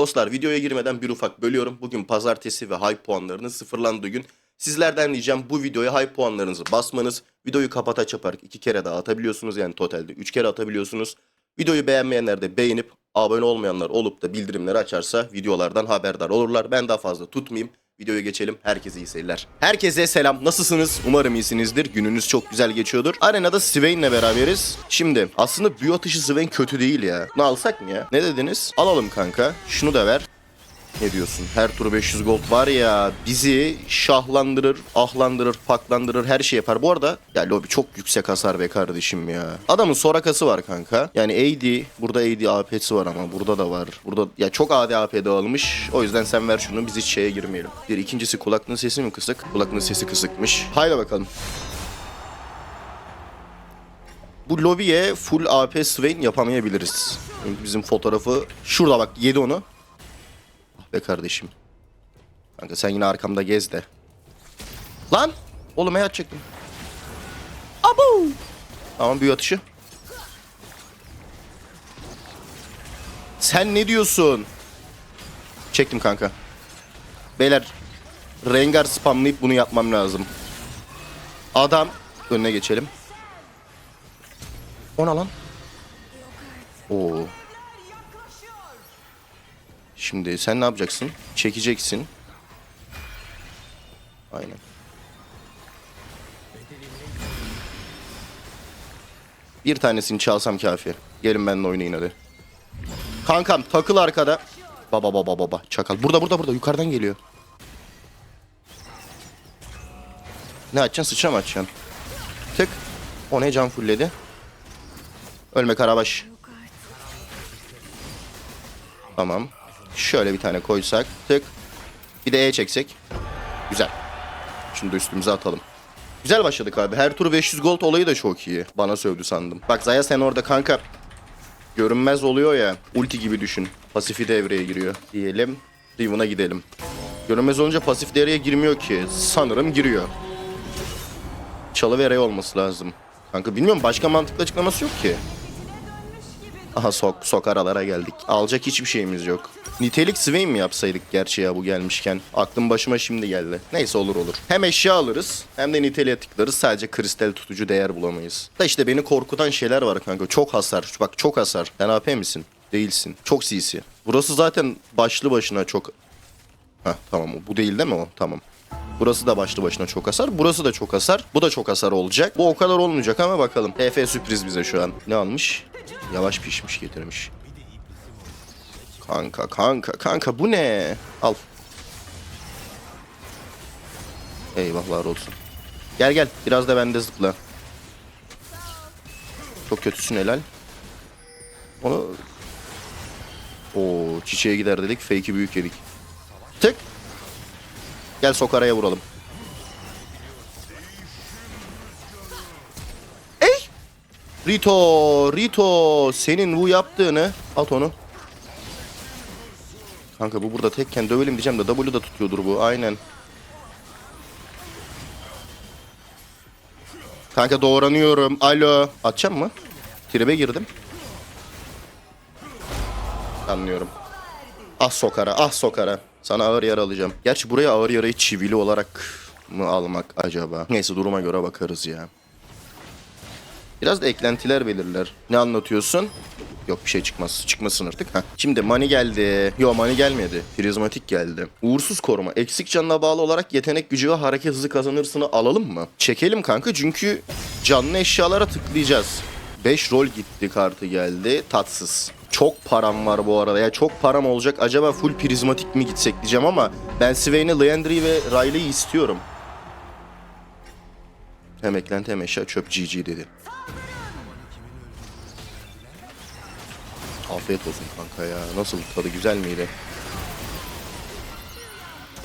Dostlar videoya girmeden bir ufak bölüyorum. Bugün pazartesi ve hype puanlarının sıfırlandığı gün. Sizlerden diyeceğim bu videoya hype puanlarınızı basmanız. Videoyu kapata çaparak iki kere daha atabiliyorsunuz. Yani totalde üç kere atabiliyorsunuz. Videoyu beğenmeyenler de beğenip abone olmayanlar olup da bildirimleri açarsa videolardan haberdar olurlar. Ben daha fazla tutmayayım. Videoya geçelim. Herkese iyi seyirler. Herkese selam. Nasılsınız? Umarım iyisinizdir. Gününüz çok güzel geçiyordur. Arenada Swain'le beraberiz. Şimdi aslında büyü atışı Swain kötü değil ya. Bunu alsak mı ya? Ne dediniz? Alalım kanka. Şunu da ver. Ne diyorsun? Her tur 500 gold var ya bizi şahlandırır, ahlandırır, paklandırır her şey yapar. Bu arada ya lobi çok yüksek hasar be kardeşim ya. Adamın sorakası var kanka. Yani AD, burada AD AP'si var ama burada da var. Burada ya çok AD AP dağılmış. O yüzden sen ver şunu biz hiç şeye girmeyelim. Bir ikincisi kulaklığın sesi mi kısık? Kulaklığın sesi kısıkmış. Haydi bakalım. Bu lobiye full AP Swain yapamayabiliriz. Bizim fotoğrafı şurada bak yedi onu. Be kardeşim. Kanka sen yine arkamda gez de. Lan! Oğlum hayat çektim. Abu! Tamam büyü atışı. Sen ne diyorsun? Çektim kanka. Beyler Rengar spamlayıp bunu yapmam lazım. Adam önüne geçelim. O ne lan? Oo. Şimdi sen ne yapacaksın? Çekeceksin. Aynen. Bir tanesini çalsam kafi. Gelin benimle oynayın hadi. Kankam takıl arkada. Baba baba baba çakal. Burada burada burada yukarıdan geliyor. Ne açacaksın sıçra mı açacaksın? Tık. O ne can fullledi. Ölme Karabaş. Tamam. Şöyle bir tane koysak. Tık. Bir de E çeksek. Güzel. Şunu da üstümüze atalım. Güzel başladık abi. Her tur 500 gold olayı da çok iyi. Bana sövdü sandım. Bak Zaya sen orada kanka görünmez oluyor ya. Ulti gibi düşün. Pasifi devreye giriyor. Diyelim. Riven'a gidelim. Görünmez olunca pasif devreye girmiyor ki. Sanırım giriyor. Çalı ve olması lazım. Kanka bilmiyorum başka mantıklı açıklaması yok ki. Aha sok sok aralara geldik. Alacak hiçbir şeyimiz yok. Nitelik Swain mi yapsaydık gerçi ya bu gelmişken? Aklım başıma şimdi geldi. Neyse olur olur. Hem eşya alırız hem de niteliğe tıklarız. Sadece kristal tutucu değer bulamayız. Da işte beni korkutan şeyler var kanka. Çok hasar. Bak çok hasar. Sen AP misin? Değilsin. Çok CC. Burası zaten başlı başına çok... Heh tamam bu değil değil mi o? Tamam. Burası da başlı başına çok hasar. Burası da çok hasar. Bu da çok hasar olacak. Bu o kadar olmayacak ama bakalım. TF sürpriz bize şu an. Ne almış? Yavaş pişmiş getirmiş. Kanka kanka kanka bu ne? Al. Eyvahlar olsun. Gel gel biraz da bende zıpla. Çok kötüsün helal. Onu... Oo çiçeğe gider dedik. Fake'i büyük yedik. Tık. Gel sokaraya vuralım. Rito, Rito senin bu yaptığını at onu. Kanka bu burada tekken dövelim diyeceğim de W da tutuyordur bu aynen. Kanka doğranıyorum. Alo. Atacağım mı? Tribe girdim. Anlıyorum. Ah sokara, ah sokara. Sana ağır yara alacağım. Gerçi buraya ağır yarayı çivili olarak mı almak acaba? Neyse duruma göre bakarız ya. Biraz da eklentiler belirler. Ne anlatıyorsun? Yok bir şey çıkmaz. Çıkmasın artık. Heh. Şimdi mani geldi. Yo mani gelmedi. Prizmatik geldi. Uğursuz koruma. Eksik canına bağlı olarak yetenek gücü ve hareket hızı kazanırsını alalım mı? Çekelim kanka çünkü canlı eşyalara tıklayacağız. 5 rol gitti kartı geldi. Tatsız. Çok param var bu arada. Ya çok param olacak. Acaba full prizmatik mi gitsek diyeceğim ama ben Swain'i, Leandry ve Riley'i istiyorum. Hem eklenti hem eşya çöp GG dedi. Afiyet olsun kanka ya. Nasıl tadı güzel miydi?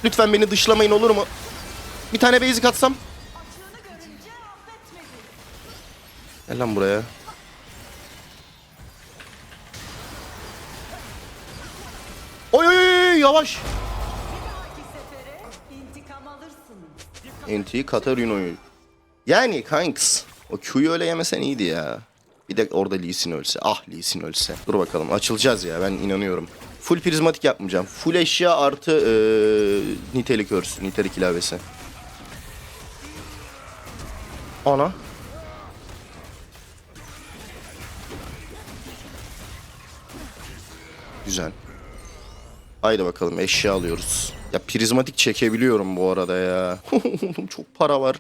Lütfen beni dışlamayın olur mu? Bir tane basic atsam. Gel lan buraya. Oy oy oy yavaş. NT Katarino'yu. Yani kanks. O Q'yu öyle yemesen iyiydi ya. Bir de orada Lee Sin ölse. Ah Lee Sin ölse. Dur bakalım açılacağız ya ben inanıyorum. Full prizmatik yapmayacağım. Full eşya artı eee, nitelik örsü, nitelik ilavesi. Ana. Güzel. Haydi bakalım eşya alıyoruz. Ya prizmatik çekebiliyorum bu arada ya. Çok para var.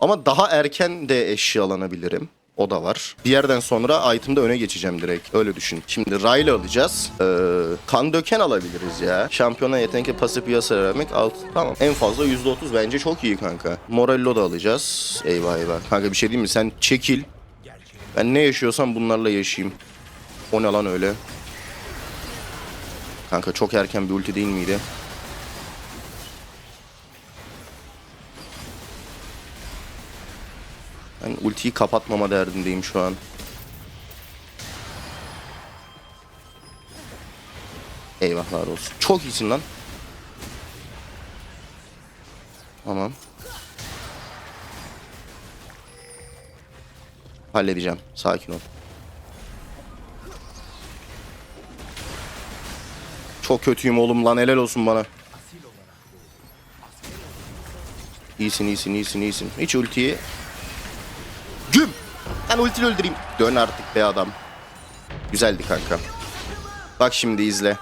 Ama daha erken de eşyalanabilirim. O da var. Bir yerden sonra item'da öne geçeceğim direkt. Öyle düşün. Şimdi Ryle alacağız. Ee, kan döken alabiliriz ya. Şampiyona yetenekli pasif piyasa vermek alt. Tamam. En fazla %30 bence çok iyi kanka. Morello da alacağız. Eyvah eyvah. Kanka bir şey diyeyim mi? Sen çekil. Ben ne yaşıyorsam bunlarla yaşayayım. O ne lan öyle? Kanka çok erken bir ulti değil miydi? Ben ultiyi kapatmama derdindeyim şu an. Eyvahlar olsun. Çok iyisin lan. Tamam. Halledeceğim. Sakin ol. Çok kötüyüm oğlum lan helal olsun bana. İyisin iyisin iyisin iyisin. Hiç ultiyi! Ben ultiyi öldüreyim. Dön artık be adam. Güzeldi kanka. Bak şimdi izle.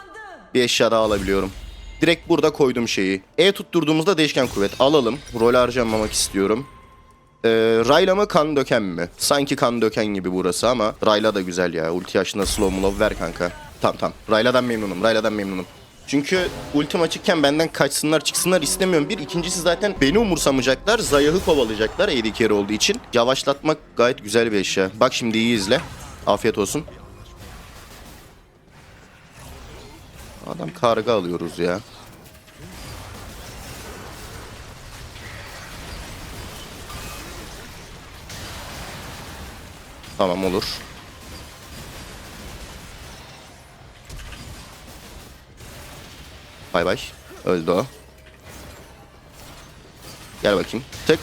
Bir eşya daha alabiliyorum. Direkt burada koydum şeyi. E tutturduğumuzda değişken kuvvet alalım. Rol harcamamak istiyorum. Ee, Rayla mı kan döken mi? Sanki kan döken gibi burası ama Rayla da güzel ya. Ulti yaşında slow mo ver kanka. Tamam tamam. Rayla'dan memnunum. Rayla'dan memnunum. Çünkü ultim açıkken benden kaçsınlar çıksınlar istemiyorum. Bir ikincisi zaten beni umursamayacaklar. Zayah'ı kovalayacaklar AD carry olduğu için. Yavaşlatmak gayet güzel bir eşya. Bak şimdi iyi izle. Afiyet olsun. Adam karga alıyoruz ya. Tamam olur. Bay bay. Öldü o. Gel bakayım. Tık.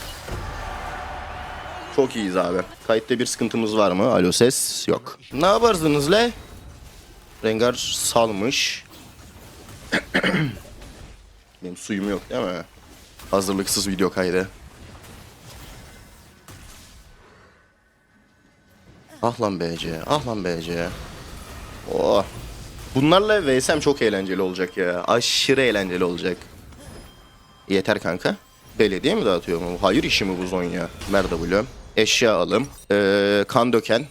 Çok iyiyiz abi. Kayıtta bir sıkıntımız var mı? Alo ses yok. Ne yaparsınız le? Rengar salmış. Benim suyum yok değil mi? Hazırlıksız video kaydı. Ah lan BC, ah lan BC. Oh. Bunlarla VSM çok eğlenceli olacak ya. Aşırı eğlenceli olacak. Yeter kanka. Belediye mi dağıtıyor mu? Hayır işi mi bu Zonya? Merda Eşya alım. Ee, kan döken.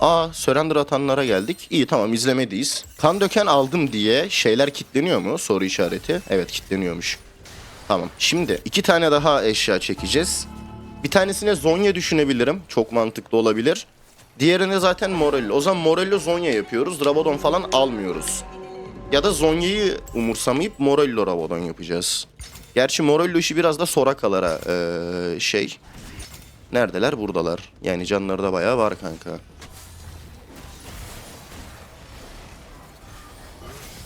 Aa surrender atanlara geldik. İyi tamam izlemedeyiz. Kan döken aldım diye şeyler kitleniyor mu? Soru işareti. Evet kitleniyormuş. Tamam. Şimdi iki tane daha eşya çekeceğiz. Bir tanesine Zonya düşünebilirim. Çok mantıklı olabilir. Diğerine zaten Morello. O zaman Morello Zonya yapıyoruz. Rabadon falan almıyoruz. Ya da Zonya'yı umursamayıp Morello Rabadon yapacağız. Gerçi Morello işi biraz da Soraka'lara eee, şey. Neredeler? Buradalar. Yani canları da bayağı var kanka.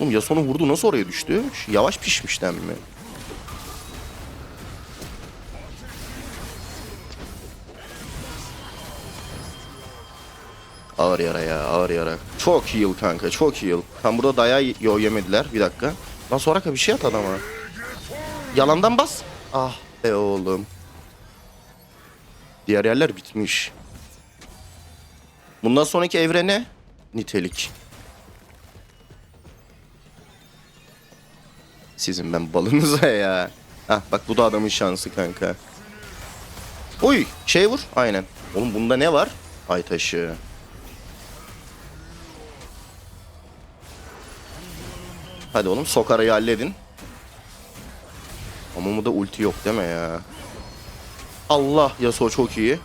Oğlum Yasuo'nu vurdu nasıl oraya düştü? Yavaş pişmişten mi? Ağır yara ya ağır yara. Çok heal kanka çok heal. Tam burada dayağı yo yemediler. Bir dakika. Lan sonra bir şey at adama. Yalandan bas. Ah be oğlum. Diğer yerler bitmiş. Bundan sonraki evre ne? Nitelik. Sizin ben balınıza ya. Ah bak bu da adamın şansı kanka. Uy şey vur. Aynen. Oğlum bunda ne var? Ay taşı. Hadi oğlum Sokara'yı halledin. Ama bu da ulti yok deme ya. Allah Yasuo çok iyi.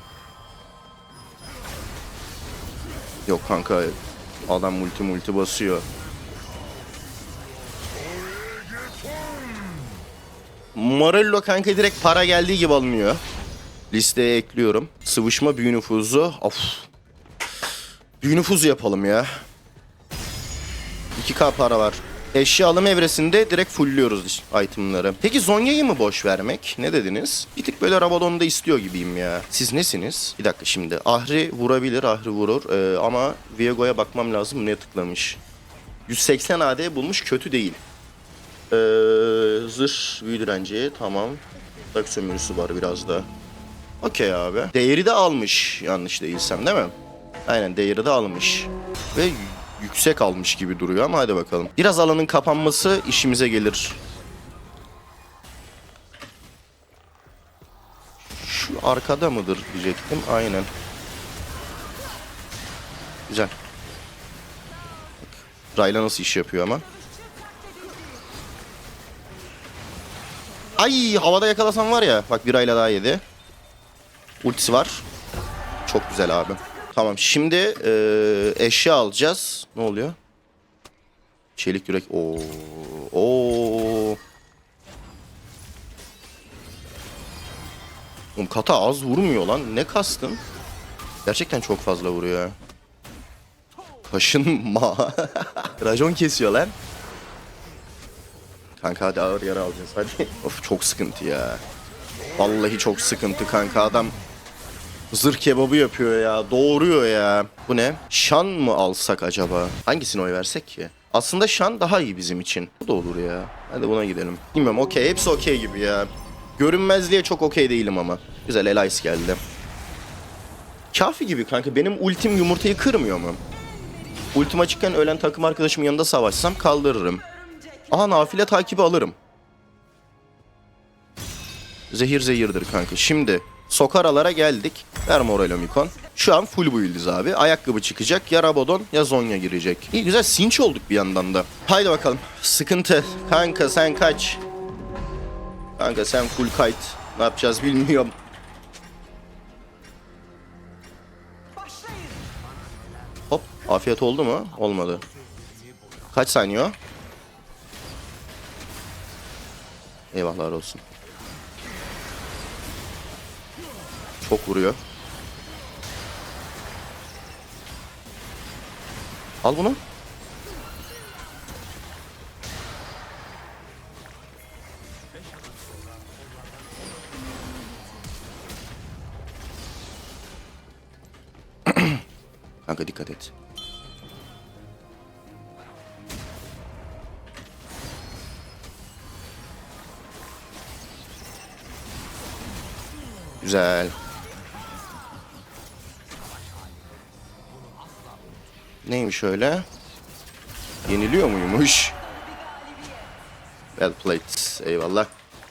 Yok kanka adam multi multi basıyor. Morello kanka direkt para geldiği gibi alınıyor. Listeye ekliyorum. Sıvışma büyü nüfuzu. Of. Büyü nüfuzu yapalım ya. 2k para var. Eşya alım evresinde direkt fullüyoruz itemları. Peki Zonya'yı mı boş vermek? Ne dediniz? Bir tık böyle Rabadon'da istiyor gibiyim ya. Siz nesiniz? Bir dakika şimdi. Ahri vurabilir, Ahri vurur. Ee, ama Viego'ya bakmam lazım. Ne tıklamış? 180 AD bulmuş kötü değil. Ee, zırh büyü tamam. Bak sömürüsü var biraz da. Okey abi. Değeri de almış yanlış değilsem değil mi? Aynen değeri de almış. Ve yüksek almış gibi duruyor ama hadi bakalım. Biraz alanın kapanması işimize gelir. Şu arkada mıdır diyecektim. Aynen. Güzel. Rayla nasıl iş yapıyor ama. Ay havada yakalasam var ya. Bak bir ayla daha yedi. Ultisi var. Çok güzel abi. Tamam şimdi eee, eşya alacağız. Ne oluyor? Çelik yürek. Oo. Oo. Oğlum kata az vurmuyor lan. Ne kastın? Gerçekten çok fazla vuruyor. ha. Kaşınma. Racon kesiyor lan. Kanka hadi ağır yara alacağız hadi. of çok sıkıntı ya. Vallahi çok sıkıntı kanka adam zırh kebabı yapıyor ya. Doğuruyor ya. Bu ne? Şan mı alsak acaba? Hangisine oy versek ki? Aslında Şan daha iyi bizim için. Bu da olur ya. Hadi buna gidelim. Bilmiyorum okey. Hepsi okey gibi ya. Görünmezliğe çok okey değilim ama. Güzel Elias geldi. Kafi gibi kanka. Benim ultim yumurtayı kırmıyor mu? Ultim açıkken ölen takım arkadaşımın yanında savaşsam kaldırırım. Aha nafile takibi alırım. Zehir zehirdir kanka. Şimdi Sokaralara geldik. Ver Morelo Mikon. Şu an full build'iz abi. Ayakkabı çıkacak. Ya Rabadon ya Zonya girecek. İyi güzel sinç olduk bir yandan da. Haydi bakalım. Sıkıntı. Kanka sen kaç. Kanka sen full kite. Ne yapacağız bilmiyorum. Hop. Afiyet oldu mu? Olmadı. Kaç saniye o? Eyvahlar olsun. Çok vuruyor. Al bunu. Kanka dikkat et. Güzel. Neymiş öyle? Yeniliyor muymuş? Well played. Eyvallah.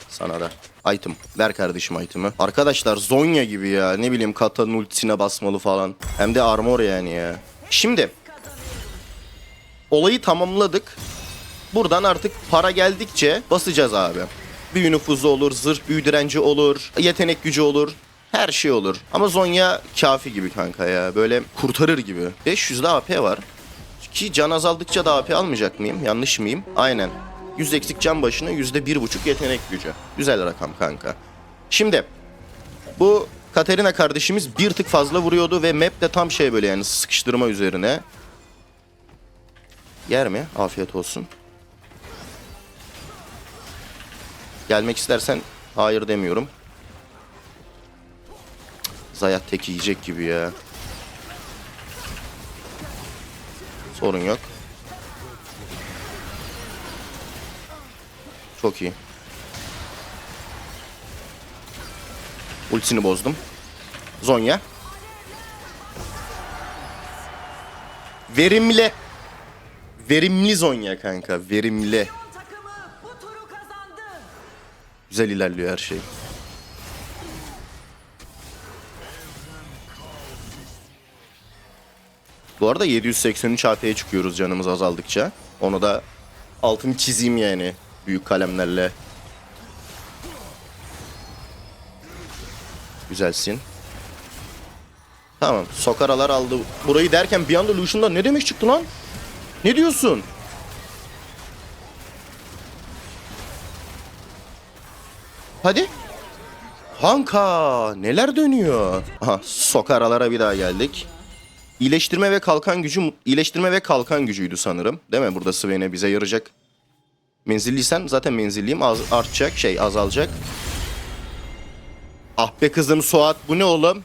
Sana da. Item. Ver kardeşim item'ı. Arkadaşlar Zonya gibi ya. Ne bileyim Kata'nın ultisine basmalı falan. Hem de armor yani ya. Şimdi. Olayı tamamladık. Buradan artık para geldikçe basacağız abi. Büyü nüfuzu olur, zırh büyü direnci olur, yetenek gücü olur. Her şey olur. Ama Zonya kafi gibi kanka ya. Böyle kurtarır gibi. 500'de AP var. Ki can azaldıkça da AP almayacak mıyım? Yanlış mıyım? Aynen. 100 eksik can başına %1.5 yetenek gücü. Güzel rakam kanka. Şimdi bu Katerina kardeşimiz bir tık fazla vuruyordu ve map de tam şey böyle yani sıkıştırma üzerine. Yer mi? Afiyet olsun. Gelmek istersen hayır demiyorum. Zayat tek yiyecek gibi ya. Sorun yok. Çok iyi. Ultisini bozdum. Zonya. Verimli. Verimli Zonya kanka. Verimli. Güzel ilerliyor her şey. Bu arada 783 AP'ye çıkıyoruz canımız azaldıkça. Onu da altını çizeyim yani büyük kalemlerle. Güzelsin. Tamam. Sokaralar aldı. Burayı derken bir anda Lucian'dan ne demek çıktı lan? Ne diyorsun? Hadi. Kanka neler dönüyor? Aha sokaralara bir daha geldik. İyileştirme ve kalkan gücü iyileştirme ve kalkan gücüydü sanırım. Değil mi? Burada Swain'e bize yarayacak Menzilliysen zaten menzilliyim az, artacak şey azalacak. Ah be kızım Suat bu ne oğlum?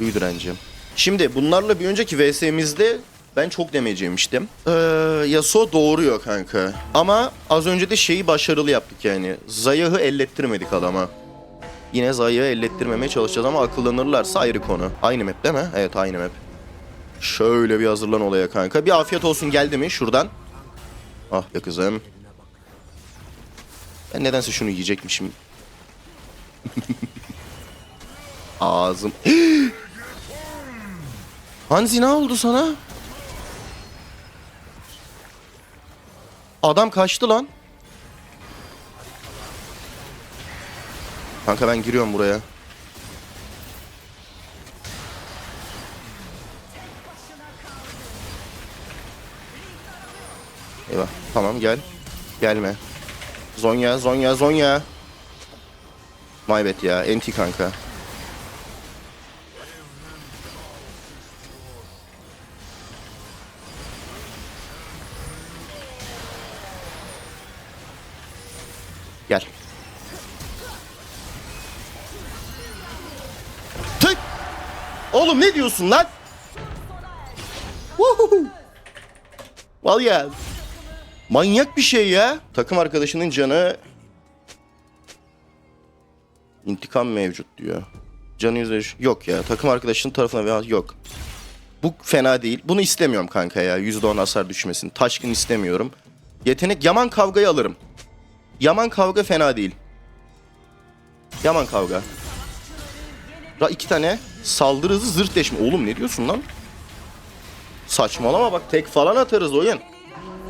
Büyü direnci. Şimdi bunlarla bir önceki VS'mizde ben çok damage yemiştim. Ee, Yasuo doğuruyor kanka. Ama az önce de şeyi başarılı yaptık yani. Zayah'ı ellettirmedik adama. Yine Zayah'ı ellettirmemeye çalışacağız ama akıllanırlarsa ayrı konu. Aynı map değil mi? Evet aynı map. Şöyle bir hazırlan olaya kanka. Bir afiyet olsun geldi mi şuradan? Ah be kızım. Ben nedense şunu yiyecekmişim. Ağzım. Hanzi ne oldu sana? Adam kaçtı lan. Kanka ben giriyorum buraya. Eyvah. Tamam gel. Gelme. Zonya, Zonya, Zonya. Maybet ya. Enti kanka. Diyorsun lan? Woohoo! Ya. Manyak bir şey ya. Takım arkadaşının canı intikam mevcut diyor. Canı yüzde yok ya. Takım arkadaşının tarafına veya yok. Bu fena değil. Bunu istemiyorum kanka ya. %10 hasar düşmesin. Taşkın istemiyorum. Yetenek Yaman kavgayı alırım. Yaman kavga fena değil. Yaman kavga. Ra iki tane saldırı hızı zırt deşme. Oğlum ne diyorsun lan? Saçmalama bak tek falan atarız oyun.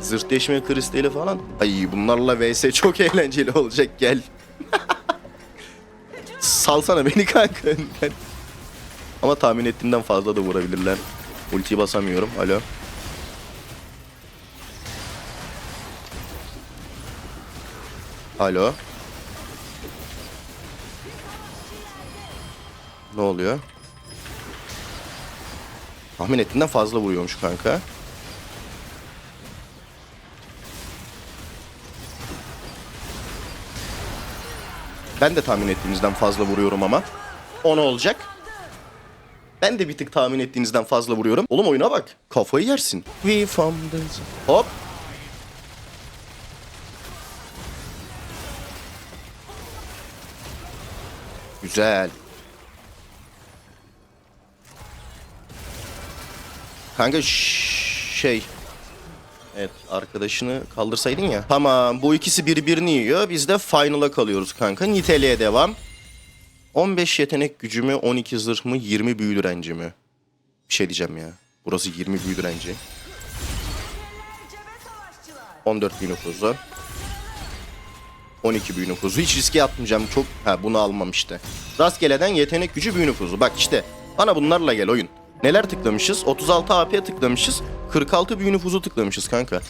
Zırt deşme kristali falan. Ay bunlarla vs çok eğlenceli olacak gel. Salsana beni kanka önden. Ama tahmin ettiğimden fazla da vurabilirler. Ultiyi basamıyorum. Alo. Alo. Ne oluyor? Tahmin ettiğinden fazla vuruyormuş kanka. Ben de tahmin ettiğinizden fazla vuruyorum ama. O ne olacak? Ben de bir tık tahmin ettiğinizden fazla vuruyorum. Oğlum oyuna bak. Kafayı yersin. We from the... Hop. Güzel. Kanka şey. Evet arkadaşını kaldırsaydın ya. Tamam bu ikisi birbirini yiyor. Biz de final'a kalıyoruz kanka. Niteliğe devam. 15 yetenek gücü mü, 12 zırh mı, 20 büyü direnci mi? Bir şey diyeceğim ya. Burası 20 büyü direnci. Cebe savaşçılar. 14 büyü nüfuzu. 12 büyü nüfuzu. Hiç riske atmayacağım. Çok... Ha bunu almam işte. Rastgeleden yetenek gücü büyü nüfuzu. Bak işte. Bana bunlarla gel oyun. Neler tıklamışız? 36 AP tıklamışız. 46 büyü nüfuzu tıklamışız kanka.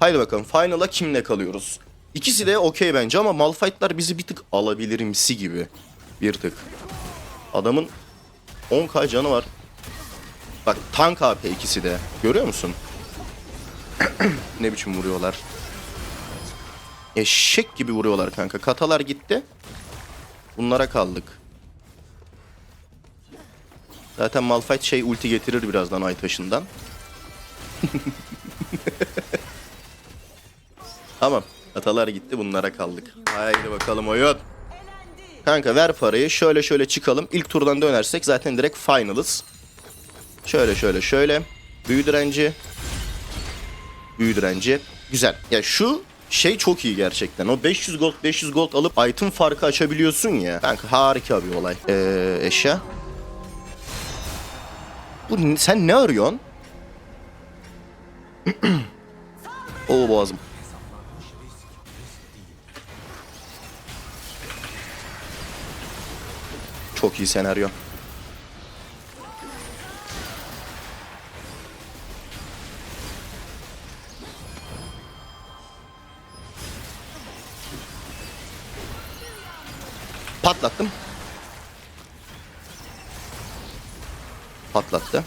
Haydi bakalım. Final'a kimle kalıyoruz? İkisi de okey bence ama Malphite'lar bizi bir tık alabilirimsi gibi. Bir tık. Adamın 10k canı var. Bak tank AP ikisi de. Görüyor musun? ne biçim vuruyorlar. Eşek gibi vuruyorlar kanka. Katalar gitti. Bunlara kaldık. Zaten Malphite şey ulti getirir birazdan ay taşından. tamam. Katalar gitti bunlara kaldık. Haydi bakalım oyun. Kanka ver parayı. Şöyle şöyle çıkalım. İlk turdan dönersek zaten direkt finalız. Şöyle şöyle şöyle. Büyü direnci. Büyü direnci. Güzel. Ya şu şey çok iyi gerçekten. O 500 gold 500 gold alıp item farkı açabiliyorsun ya. Kanka harika bir olay. Ee, eşya. Bu sen ne arıyorsun? Oo boğazım. Çok iyi senaryo. Patlattım. patlattı.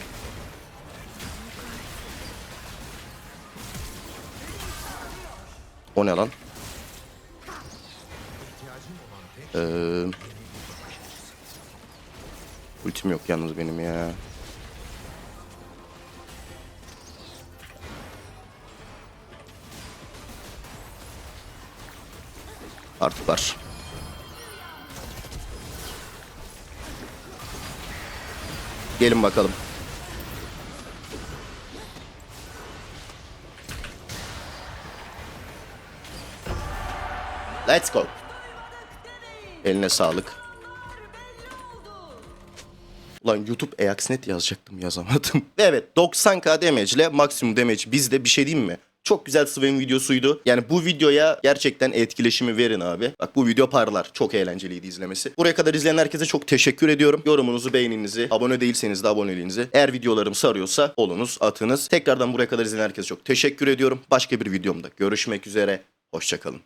O ne lan? Ee, ultim yok yalnız benim ya. Artık var. Gelin bakalım. Let's go. Eline sağlık. Ulan YouTube Eaxnet yazacaktım yazamadım. evet 90k damage ile maksimum damage bizde bir şey diyeyim mi? Çok güzel Swain videosuydu. Yani bu videoya gerçekten etkileşimi verin abi. Bak bu video parlar. Çok eğlenceliydi izlemesi. Buraya kadar izleyen herkese çok teşekkür ediyorum. Yorumunuzu, beğeninizi, abone değilseniz de aboneliğinizi. Eğer videolarım sarıyorsa olunuz, atınız. Tekrardan buraya kadar izleyen herkese çok teşekkür ediyorum. Başka bir videomda görüşmek üzere. Hoşçakalın.